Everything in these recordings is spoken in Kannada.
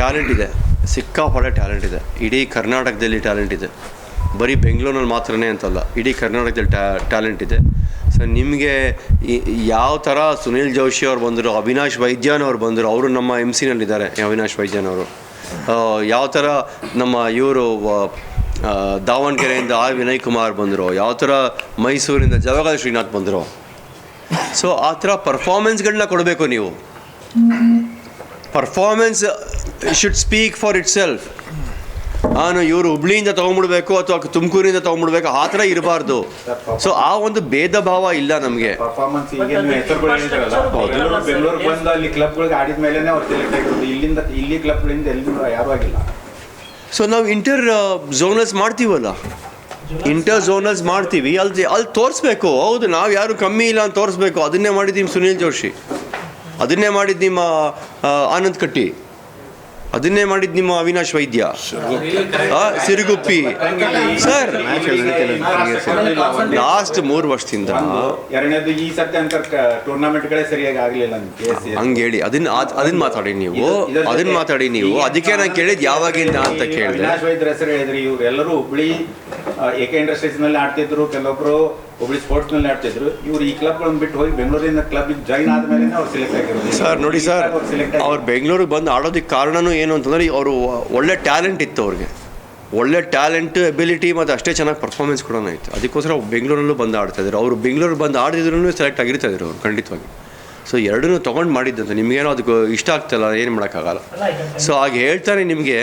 ಟ್ಯಾಲೆಂಟ್ ಇದೆ. ಸಿಕ್ಕಾಪಡೆ ಟ್ಯಾಲೆಂಟ್ ಇದೆ. ಇಡೀ ಕರ್ನಾಟಕದಲ್ಲಿ ಟ್ಯಾಲೆಂಟ್ ಇದೆ. ಬರೀ ಬೆಂಗಳೂರಿನಲ್ಲಿ ಮಾತ್ರನೇ ಅಂತಲ್ಲ ಇಡೀ ಕರ್ನಾಟಕದಲ್ಲಿ ಟ್ಯಾ ಟ್ಯಾಲೆಂಟ್ ಇದೆ. ಸೊ ನಿಮಗೆ ಯಾವ ಥರ ಸುನಿಲ್ ಜೋಶಿ ಅವ್ರು ಬಂದರು ಅವಿನಾಶ್ ವೈದ್ಯನ್ ಅವ್ರು ಬಂದರು ಅವರು ನಮ್ಮ ಎಂ ಸಿನಲ್ಲಿದ್ದಾರೆ ಅವಿನಾಶ್ ವೈದ್ಯನ್ ಅವರು. ಯಾವ ಥರ ನಮ್ಮ ಇವರು ದಾವಣಗೆರೆಯಿಂದ ಆರ್ ವಿನಯ್ ಕುಮಾರ್ ಬಂದರು ಯಾವ ಥರ ಮೈಸೂರಿಂದ ಜವಗಲ್ ಶ್ರೀನಾಥ್ ಬಂದರು. ಸೊ ಆ ಥರ ಪರ್ಫಾರ್ಮೆನ್ಸ್ಗಳನ್ನ ಕೊಡಬೇಕು ನೀವು. Performance should speak for itself ನಾನು ಇವರು ಹುಬ್ಳಿಯಿಂದ ತೊಗೊಂಡ್ಬಿಡ್ಬೇಕು ಅಥವಾ ತುಮಕೂರಿಂದ ತೊಗೊಂಡ್ಬಿಡ್ಬೇಕು ಆ ಥರ ಇರಬಾರ್ದು. ಸೊ ಆ ಒಂದು ಭೇದ ಭಾವ ಇಲ್ಲ ನಮಗೆ. ಸೊ ನಾವು ಇಂಟರ್ ಝೋನಲ್ಸ್ ಮಾಡ್ತೀವಲ್ಲ? ಇಂಟರ್ ಝೋನಲ್ಸ್ ಮಾಡ್ತೀವಿ. ಅಲ್ಲಿ ಅಲ್ಲಿ ತೋರಿಸ್ಬೇಕು. ಹೌದು ನಾವು ಯಾರು ಕಮ್ಮಿ ಇಲ್ಲ ಅಂತ ತೋರಿಸ್ಬೇಕು. ಅದನ್ನೇ ಮಾಡಿದ್ದೀವಿ ಸುನೀಲ್ ಜೋಶಿ. ಅದನ್ನೇ ಮಾಡಿದ್ದು ನಿಮ್ಮ ಆನಂದ್ ಕಟ್ಟಿ. ಅದನ್ನೇ ಮಾಡಿದ್ ನಿಮ್ಮ ಅವಿನಾಶ್ ವೈದ್ಯ. ಸಿರುಗುಪ್ಪಿ. ಸರ್ ಲಾಸ್ಟ್ ಮೂರು ವರ್ಷದಿಂದ ಎರಡನೇದು ಈ ಸತ್ಯ ಅಂತ ಟೂರ್ನಮೆಂಟ್ಗಳೇ ಸರಿಯಾಗಿ ಆಗಲಿಲ್ಲ ಹಂಗೇಳಿ ಹಂಗೆ ಹೇಳಿ ಅದನ್ನ ಅದ್- ಅದನ್ನ ಮಾತಾಡಿ ನೀವು. ಅದನ್ನ ಮಾತಾಡಿ ನೀವು. ಅದಕ್ಕೆ ನಾನು ಕೇಳಿದ್ ಯಾವಾಗಿಂದ ಅಂತ ಕೇಳಿದೆ. ಅವಿನಾಶ್ ವೈದ್ಯರ ಹೆಸರು ಹೇಳಿದ್ರಿ ಇವರೆಲ್ಲರೂ ಹುಬ್ಳಿ ಏಕೆ ಇಂಡಸ್ಟ್ರೀಸ್ನಲ್ಲಿ ಆಡ್ತಿದ್ರು ಕೆಲವೊಬ್ರು ಹುಬ್ಳಿ ಸ್ಪೋರ್ಟ್ಸ್ನಲ್ಲಿ ಆಡ್ತಿದ್ರು. ಇವ್ರು ಈ ಕ್ಲಬ್ ಗಳನ್ನ ಬಿಟ್ಟು ಹೋಗಿ ಬೆಂಗಳೂರಿನ ಕ್ಲಬ್ ಜಾಯಿನ್ ಆದ್ಮೇಲೆ ಅವ್ರು ಸೆಲೆಕ್ಟ್ ಆಗಿರೋದು. ಸರ್ ನೋಡಿ ಸರ್ ಅವ್ರು ಬೆಂಗಳೂರಿಗೆ ಬಂದು ಆಡೋದಕ್ಕೆ ಕಾರಣನೂ ಏನು ಅಂತಂದ್ರೆ ಅವರು ಒಳ್ಳೆ ಟ್ಯಾಲೆಂಟ್ ಇತ್ತು ಅವ್ರಿಗೆ. ಒಳ್ಳೆ ಟ್ಯಾಲೆಂಟ್ ಎಬಿಲಿಟಿ ಮತ್ತು ಅಷ್ಟೇ ಚೆನ್ನಾಗಿ ಪರ್ಫಾರ್ಮೆನ್ಸ್ ಕೂಡ ಇತ್ತು. ಅದಕ್ಕೋಸ್ಕರ ಬೆಂಗಳೂರಲ್ಲೂ ಬಂದು ಆಡ್ತಾ ಇದ್ರು. ಅವರು ಬೆಂಗಳೂರು ಬಂದು ಆಡಿದ್ರು ಸೆಲೆಕ್ಟ್ ಆಗಿರ್ತಾ ಇದ್ರು ಅವ್ರು ಖಂಡಿತವಾಗಿ. ಸೊ ಎರಡನ್ನೂ ತೊಗೊಂಡು ಮಾಡಿದ್ದಂತೆ. ನಿಮಗೇನೋ ಅದಕ್ಕೆ ಇಷ್ಟ ಆಗ್ತಲ್ಲ, ಏನು ಮಾಡೋಕ್ಕಾಗಲ್ಲ. ಸೊ ಹಾಗೆ ಹೇಳ್ತಾನೆ ನಿಮಗೆ,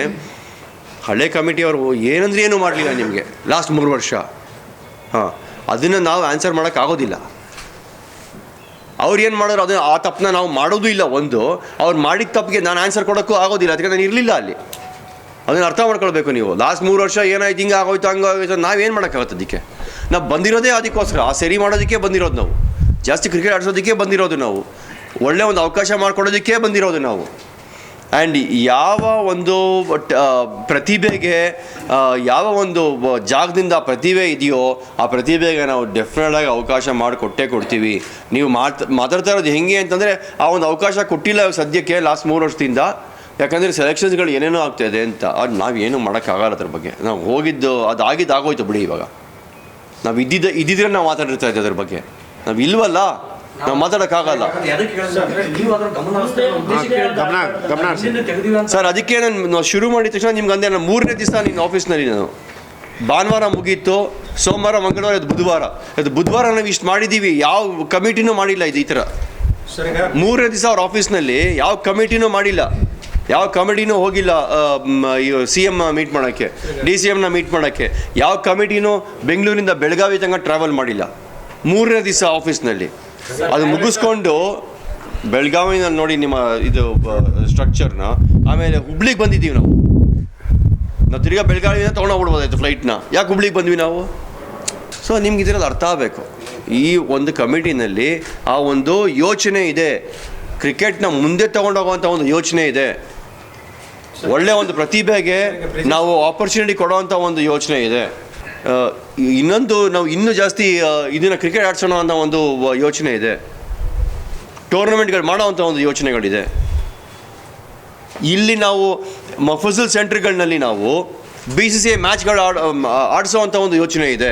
ಹಳೆ ಕಮಿಟಿ ಅವರು ಏನಂದ್ರೆ ಏನೂ ಮಾಡಲಿಲ್ಲ ನಿಮಗೆ ಲಾಸ್ಟ್ ಮೂರು ವರ್ಷ. ಹಾಂ, ಅದನ್ನು ನಾವು ಆನ್ಸರ್ ಮಾಡೋಕ್ಕಾಗೋದಿಲ್ಲ ಅವ್ರು ಏನು ಮಾಡೋರು ಅದು ಆ ತಪ್ಪನ್ನ ನಾವು ಮಾಡೋದು ಇಲ್ಲ ಒಂದು, ಅವ್ರು ಮಾಡಿದ ತಪ್ಪಿಗೆ ನಾನು ಆನ್ಸರ್ ಕೊಡೋಕ್ಕೂ ಆಗೋದಿಲ್ಲ, ಅದಕ್ಕೆ ನಾನು ಇರಲಿಲ್ಲ ಅಲ್ಲಿ. ಅದನ್ನು ಅರ್ಥ ಮಾಡ್ಕೊಳ್ಬೇಕು ನೀವು. ಲಾಸ್ಟ್ ಮೂರು ವರ್ಷ ಏನಾಯ್ತು, ಹಿಂಗೆ ಆಗೋಯ್ತು, ಹಂಗೆ ಆಗೋಯ್ತು ನಾವು ಏನು ಮಾಡೋಕ್ಕಾಗತ್ತೆ ಅದಕ್ಕೆ? ನಾವು ಬಂದಿರೋದೇ ಅದಕ್ಕೋಸ್ಕರ ಆ ಸರಿ ಮಾಡೋದಕ್ಕೆ ಬಂದಿರೋದು ನಾವು. ಜಾಸ್ತಿ ಕ್ರಿಕೆಟ್ ಆಡಿಸೋದಕ್ಕೆ ಬಂದಿರೋದು ನಾವು. ಒಳ್ಳೆ ಒಂದು ಅವಕಾಶ ಮಾಡಿಕೊಡೋದಕ್ಕೆ ಬಂದಿರೋದು ನಾವು. ಆ್ಯಂಡ್ ಯಾವ ಒಂದು ಪ್ರತಿಭೆಗೆ ಯಾವ ಒಂದು ಜಾಗದಿಂದ ಪ್ರತಿಭೆ ಇದೆಯೋ, ಆ ಪ್ರತಿಭೆಗೆ ನಾವು ಡೆಫಿನೆಟಾಗಿ ಅವಕಾಶ ಮಾಡಿಕೊಟ್ಟೇ ಕೊಡ್ತೀವಿ. ನೀವು ಮಾತ್, ಮಾತಾಡ್ತಾ ಇರೋದು ಹೆಂಗೆ ಅಂತಂದರೆ, ಆ ಒಂದು ಅವಕಾಶ ಕೊಟ್ಟಿಲ್ಲ ಸದ್ಯಕ್ಕೆ ಲಾಸ್ಟ್ ಮೂರು ವರ್ಷದಿಂದ. ಯಾಕಂದರೆ ಸೆಲೆಕ್ಷನ್ಸ್ಗಳು ಏನೇನೋ ಆಗ್ತಾಯಿದೆ ಅಂತ. ಅದು ನಾವೇನು ಮಾಡೋಕ್ಕಾಗಲ್ಲ ಅದ್ರ ಬಗ್ಗೆ. ನಾವು ಹೋಗಿದ್ದು, ಅದು ಆಗಿದ್ದು ಆಗೋಯ್ತು ಬಿಡಿ ಇವಾಗ. ನಾವು ಇದ್ದಿದ್ದ, ಇದ್ದಿದ್ರೆ ನಾವು ಮಾತಾಡಿರ್ತಾ ಇದ್ದೆ ಅದ್ರ ಬಗ್ಗೆ. ನಾವು ಇಲ್ವಲ್ಲ? ನಾವು ಮಾತಾಡೋಕ್ಕಾಗಲ್ಲ. ಸರ್ ಅದಕ್ಕೆ ನಾನು ನಾವು ಶುರು ಮಾಡಿದ ತಕ್ಷಣ ನಿಮ್ಗೆ ಅಂದೆ ನಾನು ಮೂರನೇ ದಿವಸ ನಿನ್ನ ಆಫೀಸ್ನಲ್ಲಿ ನಾನು. ಭಾನುವಾರ ಮುಗೀತು ಸೋಮವಾರ ಮಂಗಳವಾರ ಇದು ಬುಧವಾರ. ಅದು ಬುಧವಾರ ನಾವು ಇಷ್ಟು ಮಾಡಿದ್ದೀವಿ ಯಾವ ಕಮಿಟಿನೂ ಮಾಡಿಲ್ಲ ಇದು ಈ ಥರ. ಸರ್ ಈಗ ಮೂರನೇ ದಿವಸ ಅವ್ರ ಆಫೀಸ್ನಲ್ಲಿ ಯಾವ ಕಮಿಟಿನೂ ಮಾಡಿಲ್ಲ. ಯಾವ ಕಮಿಟಿನೂ ಹೋಗಿಲ್ಲ ಸಿ ಎಂ ಮೀಟ್ ಮಾಡೋಕ್ಕೆ ಡಿ ಸಿ ಎಮ್ನ ಮೀಟ್ ಮಾಡೋಕ್ಕೆ. ಯಾವ ಕಮಿಟಿನೂ ಬೆಂಗಳೂರಿಂದ ಬೆಳಗಾವಿ ತನಕ ಟ್ರಾವೆಲ್ ಮಾಡಿಲ್ಲ. ಮೂರನೇ ದಿವಸ ಆಫೀಸ್ನಲ್ಲಿ. ಅದು ಮುಗಿಸ್ಕೊಂಡು ಬೆಳಗಾವಿನ ನೋಡಿ ನಿಮ್ಮ ಇದು ಸ್ಟ್ರಕ್ಚರ್ನ ಆಮೇಲೆ ಹುಬ್ಳಿಗೆ ಬಂದಿದ್ದೀವಿ ನಾವು. ನಾವು ತಿರ್ಗಾ ಬೆಳಗಾವಿಯಿಂದ ತೊಗೊಂಡೋಗ್ಬಿಡ್ಬೋದಾಯ್ತು ಫ್ಲೈಟ್ನ ಯಾಕೆ ಹುಬ್ಳಿಗೆ ಬಂದ್ವಿ ನಾವು? ಸೊ ನಿಮ್ಗೆ ಇದರಲ್ಲಿ ಅರ್ಥ ಆಗಬೇಕು. ಈ ಒಂದು ಕಮಿಟಿನಲ್ಲಿ ಆ ಒಂದು ಯೋಚನೆ ಇದೆ. ಕ್ರಿಕೆಟ್ನ ಮುಂದೆ ತೊಗೊಂಡೋಗುವಂಥ ಒಂದು ಯೋಚನೆ ಇದೆ. ಒಳ್ಳೆ ಒಂದು ಪ್ರತಿಭೆಗೆ ನಾವು ಆಪರ್ಚುನಿಟಿ ಕೊಡೋವಂಥ ಒಂದು ಯೋಚನೆ ಇದೆ. ಇನ್ನೊಂದು ನಾವು ಇನ್ನೂ ಜಾಸ್ತಿ ಇದನ್ನು ಕ್ರಿಕೆಟ್ ಆಡ್ಸೋಣ ಅಂತ ಒಂದು ಯೋಚನೆ ಇದೆ. ಟೂರ್ನಮೆಂಟ್ಗಳು ಮಾಡೋವಂಥ ಒಂದು ಯೋಚನೆಗಳಿದೆ. ಇಲ್ಲಿ ನಾವು ಮಫಸಲ್ ಸೆಂಟ್ರ್ಗಳಲ್ಲಿ ನಾವು ಬಿ ಸಿ ಸಿ ಐ ಮ್ಯಾಚ್ಗಳು ಆಡ್ ಆಡಿಸೋವಂಥ ಒಂದು ಯೋಚನೆ ಇದೆ.